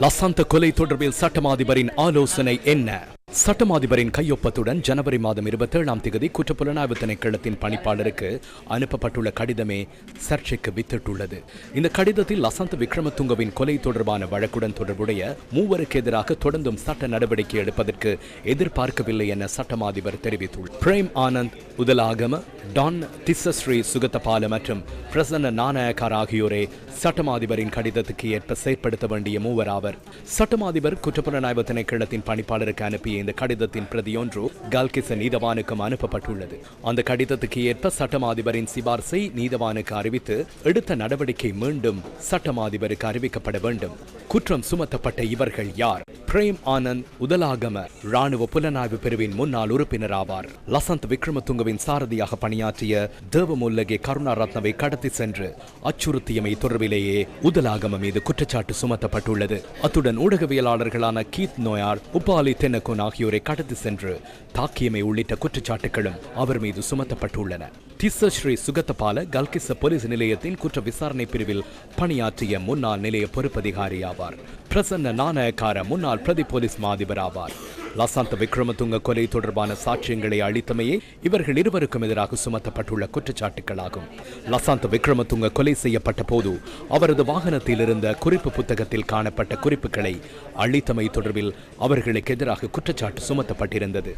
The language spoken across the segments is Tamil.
லசாந்த கொலை தொடர்பில் சட்டமாதிபரின் ஆலோசனை என்ன? சட்டமாதிபரின் கையொப்பத்துடன் ஜனவரி மாதம் இருபத்தேழாம் தேதி குற்றப்புலனாய்வு திணைக்களத்தின் பணிப்பாளருக்கு அனுப்பப்பட்டுள்ள கடிதமே சர்ச்சைக்கு வித்திட்டுள்ளது. இந்த கடிதத்தில் லசந்த் விக்ரமதுங்கவின் கொலை தொடர்பான வழக்குடன் தொடர்புடைய மூவருக்கு எதிராக தொடர்ந்தும் சட்ட நடவடிக்கை எடுப்பதற்கு எதிர்பார்க்கவில்லை என சட்டமாதிபர் தெரிவித்துள்ளார். பிரேம் ஆனந்த் உதலாகம டான் திசஸ்ரீ சுகத்தபால மற்றும் பிரசன்ன நாணயக்கார் ஆகியோரே சட்டமாதிபரின் கடிதத்துக்கு ஏற்ப செயற்படுத்த வேண்டிய மூவர் ஆவர். சட்டமாதிபர் குற்றப்புலனாய்வு திணைக்களத்தின் பணிப்பாளருக்கு அனுப்பிய இந்த கடிதத்தின் பிரதியொன்று கல்கிச நீதவானுக்கும் அனுப்பப்பட்டுள்ளது. அந்த கடிதத்துக்கு ஏற்ப சட்டமாதிபரின் சிபார்சை நீதவானுக்கு அறிவித்து எடுத்த நடவடிக்கை மீண்டும் சட்டமாதிபருக்கு அறிவிக்கப்பட வேண்டும். குற்றம் சுமத்தப்பட்ட இவர்கள் யார்? பிரேம் ஆனந்த் உதலாகம ராணுவ புலனாய்வு பிரிவின் முன்னாள் உறுப்பினர் ஆவார் லசந்த் விக்ரமதுங்கவின் சாரதியாக பணியாற்றிய தேவமுல்லகே கருணா ரத்னவை கடத்தி சென்று அச்சுறுத்தியமை தொடர்பிலேயே உதலாகம மீது குற்றச்சாட்டு சுமத்தப்பட்டுள்ளது. அத்துடன் ஊடகவியலாளர்களான கீத் நோயார் உபாலி தென்னகுன் ஆகியோரை கடந்து சென்று தாக்கியமை உள்ளிட்ட குற்றச்சாட்டுகளும் அவர் மீது சுமத்தப்பட்டுள்ளன. திஸ்ஸ ஸ்ரீ சுகத்தபால கல்கிச போலீஸ் நிலையத்தின் குற்ற விசாரணை பிரிவில் பணியாற்றிய முன்னாள் நிலைய பொறுப்பதிகாரி ஆவார். பிரசன்ன நாணயக்கார முன்னாள் பிரதி போலீஸ் மாதிபர் ஆவார். லசாந்த விக்ரமதுங்க கொலை தொடர்பான சாட்சியங்களை அளித்தமையே இவர்கள் இருவருக்கும் எதிராக சுமத்தப்பட்டுள்ள குற்றச்சாட்டுகளாகும். லசாந்த விக்ரமதுங்க கொலை செய்யப்பட்ட போது அவரது வாகனத்தில் இருந்த குறிப்பு புத்தகத்தில் காணப்பட்ட குறிப்புகளை அளித்தமை தொடர்பில் அவர்களுக்கு எதிராக குற்றச்சாட்டு சுமத்தப்பட்டிருந்தது.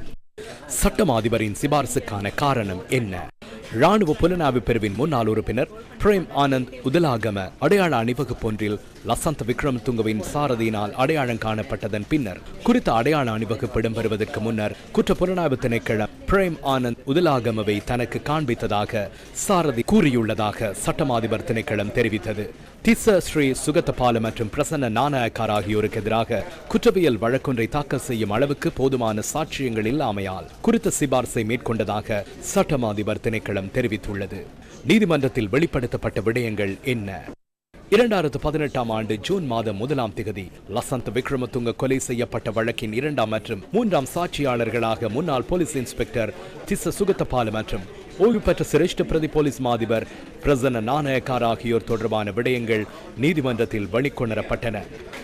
சட்டமாதிபரின் சிபார்சுக்கான காரணம் என்ன? ராணுவ புலனாய்வு பிரிவின் முன்னாள் உறுப்பினர் பிரேம் ஆனந்த் உதலாகம அடையாள அணிவகுப்பொன்றில் லசந்த் விக்ரம்துங்கவின் சாரதியினால் அடையாளம் காணப்பட்டதன் பின்னர் குறித்த அடையாள அணிவகுப்பு இடம்பெறுவதற்கு முன்னர் குற்ற புலனாய்வு திணைக்களம் பிரேம் ஆனந்த் முதலாகமவை தனக்கு காண்பித்ததாக சாரதி கூறியுள்ளதாக சட்டமாதிபர் திணைக்களம் தெரிவித்தது. திச ஸ்ரீ சுகத்தபால மற்றும் பிரசன்ன நாணயக்கார் ஆகியோருக்கு எதிராக குற்றவியல் வழக்கொன்றை தாக்கல் செய்யும் அளவுக்கு போதுமான சாட்சியங்கள் இல்லாமையால் குறித்த சிபார்சை மேற்கொண்டதாக சட்டமாதிபர் திணைக்களம் தெரிவித்துள்ளது. நீதிமன்றத்தில் வெளிப்படுத்தப்பட்ட விடயங்கள் என்ன? இரண்டாயிரத்து பதினெட்டாம் ஆண்டு ஜூன் மாதம் முதலாம் திகதி லசந்த் விக்ரமதுங்க கொலை செய்யப்பட்ட வழக்கின் இரண்டாம் மற்றும் மூன்றாம் சாட்சியாளர்களாக முன்னாள் போலீஸ் இன்ஸ்பெக்டர் திச சுகத்தபால மற்றும் ஓய்வு பெற்ற சிரேஷ்ட பிரதி போலீஸ் மாதிபர் பிரசன்ன நாணயக்கார் ஆகியோர் தொடர்பான விடயங்கள் நீதிமன்றத்தில் வெளிக்கொணரப்பட்டன.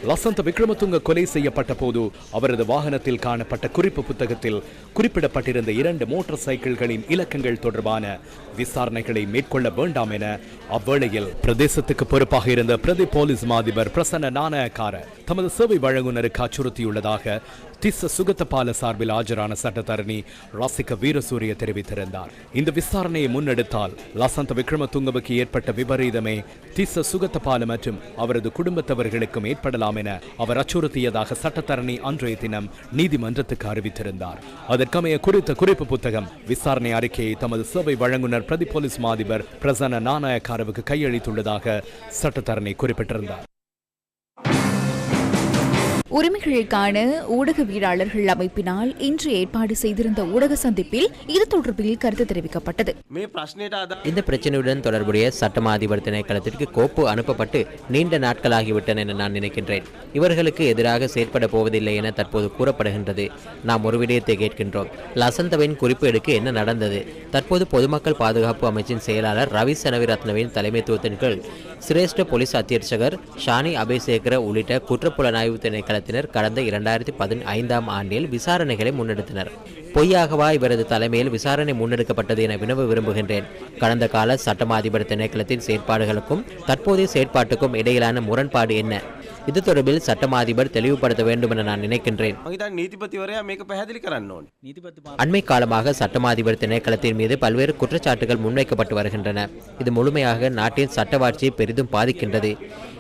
வசந்த விக்ரமதுங்க கொலை செய்யப்பட்ட போது அவரது வாகனத்தில் காணப்பட்ட குறிப்பு புத்தகத்தில் குறிப்பிடப்பட்டிருந்த இரண்டு மோட்டார் சைக்கிள்களின் இலக்கங்கள் தொடர்பான விசாரணைகளை மேற்கொள்ள வேண்டாம் என அவ்வேளையில் பிரதேசத்துக்கு பொறுப்பாக இருந்த பிரதி போலீஸ் மாதிபர் பிரசன்ன நாணயக்கார தமது சேவை வழங்குனருக்கு அச்சுறுத்தியுள்ளதாக திஸ்ஸ சுகத்தபால சார்பில் ஆஜரான சட்டத்தரணி ராசிக வீரசூரிய தெரிவித்திருந்தார். இந்த விசாரணையை முன்னெடுத்தால் லசந்த விக்ரமதுங்கவுக்கு ஏற்பட்ட விபரீதமே திஸ்ஸ சுகத்தபால மற்றும் அவரது குடும்பத்தவர்களுக்கும் ஏற்படலாம் என அவர் அச்சுறுத்தியதாக சட்டத்தரணி அன்றைய தினம் நீதிமன்றத்துக்கு அறிவித்திருந்தார். அதற்கமைய குறித்த குறிப்பு புத்தகம் விசாரணை அறிக்கையை தமது சேவை வழங்குனர் பிரதி போலீஸ் மாதிபர் பிரசன்ன நாணயக்காரவுக்கு கையளித்துள்ளதாக சட்டத்தரணி குறிப்பிட்டிருந்தார். உரிமைகளுக்கான ஊடகவியலாளர்கள் அமைப்பினால் இன்று ஏற்பாடு செய்திருந்த ஊடக சந்திப்பில் இது தொடர்பில் கருத்து தெரிவிக்கப்பட்டது. இந்த பிரச்சனையுடன் தொடர்புடைய சட்டமா அதிபர் திணைக்களத்திற்கு கோப்பு அனுப்பப்பட்டு நீண்ட நாட்களாகிவிட்டன என நான் நினைக்கின்றேன். இவர்களுக்கு எதிராக செயற்பட போவதில்லை என தற்போது கூறப்படுகின்றது. நாம் ஒரு விடயத்தை கேட்கின்றோம். லசந்தவின் குறிப்பேடுக்கு என்ன நடந்தது? தற்போது பொதுமக்கள் பாதுகாப்பு அமைச்சின் செயலாளர் ரவி செனவிரத்னவின் தலைமைத்துவத்தின் கீழ் சிரேஷ்ட போலீஸ் அத்தியட்சகர் ஷானி அபேசேகர உள்ளிட்ட குற்றப்புலனாய்வு திணைக்கள திணைக்களத்தினர் கடந்த இரண்டாயிரத்தி பதினைந்தாம் ஆண்டில் விசாரணைகளை முன்னெடுத்தனர். பொய்யாகவா இவரது தலைமையில் விசாரணை முன்னெடுக்கப்பட்டது என வினவ விரும்புகின்றேன். கடந்த கால சட்டமா அதிபர் திணைக்களத்தின் செயற்பாடுகளுக்கும் தற்போதைய செயற்பாட்டுக்கும் இடையிலான முரண்பாடு என்ன? இது தொடர்பில் சட்டமா அதிபர் தெளிவுபடுத்த வேண்டும் என நான் நினைக்கின்றேன். அண்மை காலமாக சட்டமா அதிபர் திணைக்களத்தின் மீது பல்வேறு குற்றச்சாட்டுகள் முன்வைக்கப்பட்டு வருகின்றன. இது முழுமையாக நாட்டின் சட்டவாட்சியை பெரிதும் பாதிக்கின்றது.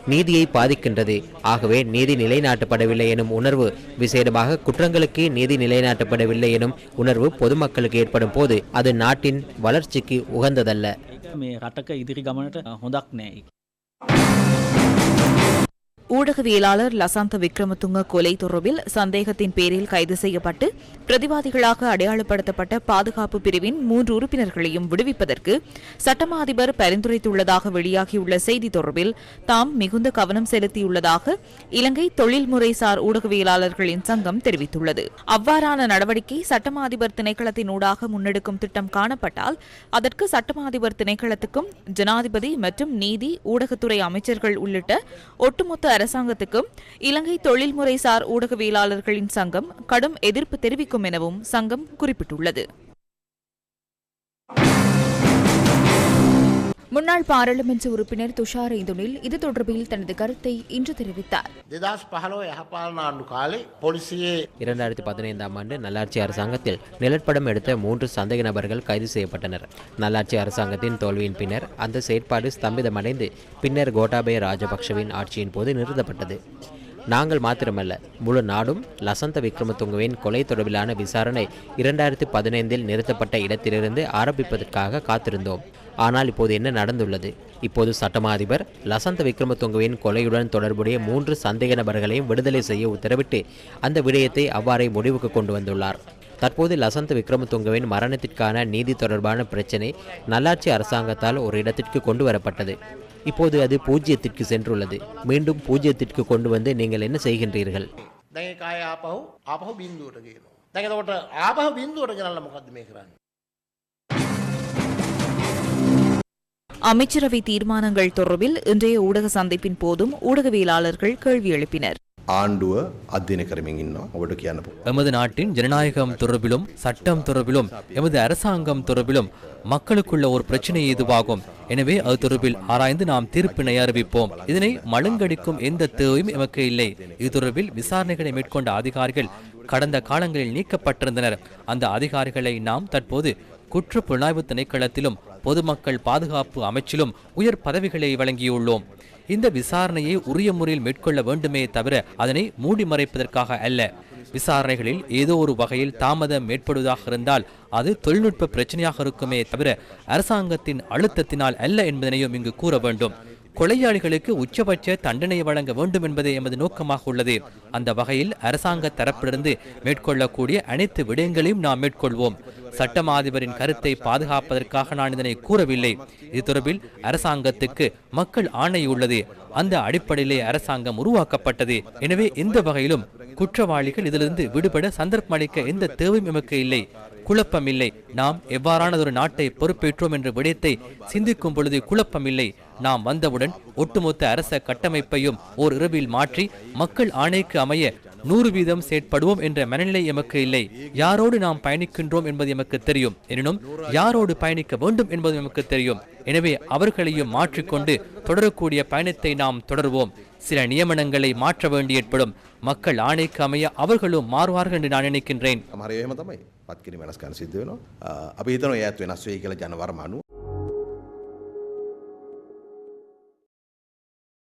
நீதியை பாதிக்கின்றது. ஆகவே நீதி நிலைநாட்டப்படவில்லை எனும் உணர்வு விசேடமாக குற்றங்களுக்கு நீதி நிலைநாட்டப்படவில்லை எனும் உணர்வு பொதுமக்களுக்கு ஏற்படும் போது அது நாட்டின் வளர்ச்சிக்கு உகந்ததல்ல. ஊடகவியலாளர் லசாந்த விக்ரமதுங்க கொலை தொடர்பில் சந்தேகத்தின் பேரில் கைது செய்யப்பட்டு பிரதிவாதிகளாக அடையாளப்படுத்தப்பட்ட பாதுகாப்பு பிரிவின் மூன்று உறுப்பினர்களையும் விடுவிப்பதற்கு சட்டமா அதிபர் பரிந்துரைத்துள்ளதாக வெளியாகியுள்ள செய்தி தொடர்பில் தாம் மிகுந்த கவனம் செலுத்தியுள்ளதாக இலங்கை தொழில்முறைசார் ஊடகவியலாளர்களின் சங்கம் தெரிவித்துள்ளது. அவ்வாறான நடவடிக்கை சட்டமா அதிபர் திணைக்களத்தின் ஊடாக முன்னெடுக்கும் திட்டம் காணப்பட்டால் அதற்கு சட்டமா அதிபர் திணைக்களத்துக்கும் ஜனாதிபதி மற்றும் நீதி ஊடகத்துறை அமைச்சர்கள் உள்ளிட்ட ஒட்டுமொத்த அரசாங்கத்துக்கும் இலங்கை தொழில்முறைசார் ஊடகவியலாளர்களின் சங்கம் கடும் எதிர்ப்பு தெரிவிக்கும் எனவும் சங்கம் குறிப்பிட்டுள்ளது. முன்னாள் பாராளுமன்ற உறுப்பினர் துஷார் இந்துனில் இது தொடர்பில் தனது கருத்தை இன்று தெரிவித்தார். இரண்டாயிரத்தி பதினைந்தாம் ஆண்டு நல்லாட்சி அரசாங்கத்தில் நிழற்படம் எடுத்த மூன்று சந்தேக நபர்கள் கைது செய்யப்பட்டனர். நல்லாட்சி அரசாங்கத்தின் தோல்வியின் பின்னர் அந்த செயற்பாடு ஸ்தம்பிதமடைந்து பின்னர் கோட்டாபய ராஜபக்சவின் ஆட்சியின் போது நிறுத்தப்பட்டது. நாங்கள் மாத்திரமல்ல முழு நாடும் லசந்த விக்ரமதுங்கவின் கொலை தொடர்பிலான விசாரணை இரண்டாயிரத்தி பதினைந்தில் நிறுத்தப்பட்ட இடத்திலிருந்து ஆரம்பிப்பதற்காக காத்திருந்தோம். ஆனால் இப்போது என்ன நடந்துள்ளது இப்போது சட்டமா அதிபர் லசந்த விக்ரமதுங்கவின் கொலையுடன் தொடர்புடைய மூன்று சந்தேக நபர்களையும் விடுதலை செய்ய உத்தரவிட்டு அந்த விடயத்தை அவ்வாறே முடிவுக்கு கொண்டு வந்துள்ளார் தற்போது லசந்த விக்ரமதுங்கவின் மரணத்திற்கான நீதி தொடர்பான பிரச்சினை நல்லாட்சி அரசாங்கத்தால் ஒரு இடத்திற்கு கொண்டு வரப்பட்டது இப்போது அது பூஜ்ஜியத்திற்கு சென்றுள்ளது மீண்டும் பூஜ்ஜியத்திற்கு கொண்டு வந்து நீங்கள் என்ன செய்கின்றீர்கள் දැන් ඒක ආයේ ආපහු ආපහු බින්දුවට ගේනවා. දැන් එතකොට ආපහු බින්දුවට ගෙනල්ලා මොකද්ද මේ කරන්නේ? அமைச்சரவை தீர்மானங்கள் தொடர்பில் இன்றைய ஊடக சந்திப்பின் போதும் ஊடகவியலாளர்கள் கேள்வி எழுப்பினர் ආණ්ඩුව අධ්‍යන කරමින් ඉන්නවා ඔබට කියන්න පු. எமது நாட்டின் ஜனநாயகம் தொடர்பிலும் சட்டம் தொடர்பிலும் எமது அரசாங்கம் தொடர்பிலும் மக்களுக்குள்ள ஒரு பிரச்சனை இதுவாகும் எனவே அது தொடர்பில் ஆராய்ந்து நாம் தீர்ப்பினை அறிவிப்போம் இதனை மழுங்கடிக்கும் எந்த தேவையும் எமக்கு இல்லை இது தொடர்பில் விசாரணைகளை மேற்கொண்ட அதிகாரிகள் கடந்த காலங்களில் நீக்கப்பட்டிருந்தனர் அந்த அதிகாரிகளை நாம் தற்போது குற்ற புலனாய்வு திணைக்களத்திலும் பொதுமக்கள் பாதுகாப்பு அமைச்சிலும் உயர் பதவிகளை வழங்கியுள்ளோம். இந்த விசாரணையை உரிய முறையில் மேற்கொள்ள வேண்டுமே தவிர அதனை மூடி மறைப்பதற்காக அல்ல. விசாரணைகளில் ஏதோ ஒரு வகையில் தாமதம் ஏற்படுவதாக இருந்தால் அது தொழில்நுட்ப பிரச்சனையாக இருக்குமே தவிர அரசாங்கத்தின் அழுத்தத்தினால் அல்ல என்பதனையும் இங்கு கூற வேண்டும். கொலையாளிகளுக்கு உச்சபட்ச தண்டனை வழங்க வேண்டும் என்பதே எமது நோக்கமாக உள்ளது. அந்த வகையில் அரசாங்க தரப்பிலிருந்து மேற்கொள்ளக்கூடிய அனைத்து விடயங்களையும் நாம் மேற்கொள்வோம். சட்டமா அதிபரின் கருத்தை பாதுகாப்பதற்காக நான் இதனை கூறவில்லை. இது தொடர்பில் அரசாங்கத்துக்கு மக்கள் ஆணை உள்ளது. அந்த அடிப்படையிலே அரசாங்கம் உருவாக்கப்பட்டது. எனவே இந்த வகையிலும் குற்றவாளிகள் இதிலிருந்து விடுபட சந்தர்ப்பம் அளிக்க எந்த தேவையும் எமக்கு இல்லை. குழப்பமில்லை நாம் எவ்வாறானதொரு நாட்டை பொறுப்பேற்றோம் என்ற விடயத்தை சிந்திக்கும் பொழுது குழப்பமில்லை நாம் வந்தவுடன் ஒட்டுமொத்த அரச கட்டமைப்பையும் ஓர் இரவில் மாற்றி மக்கள் ஆணைக்கு அமைய நூறு வீதம் செயற்படுவோம் என்ற மனநிலை எமக்கு இல்லை. யாரோடு நாம் பயணிக்கின்றோம் என்பது எமக்கு தெரியும். எனினும் யாரோடு பயணிக்க வேண்டும் என்பது எமக்கு தெரியும். எனவே அவர்களையும் மாற்றிக்கொண்டு தொடரக்கூடிய பயணத்தை நாம் தொடர்வோம். சில நியமனங்களை மாற்ற வேண்டி ஏற்படும் மக்கள் ஆணைக்கு அமைய அவர்களும் மாறுவார்கள் என்று நான் நினைக்கின்றேன்.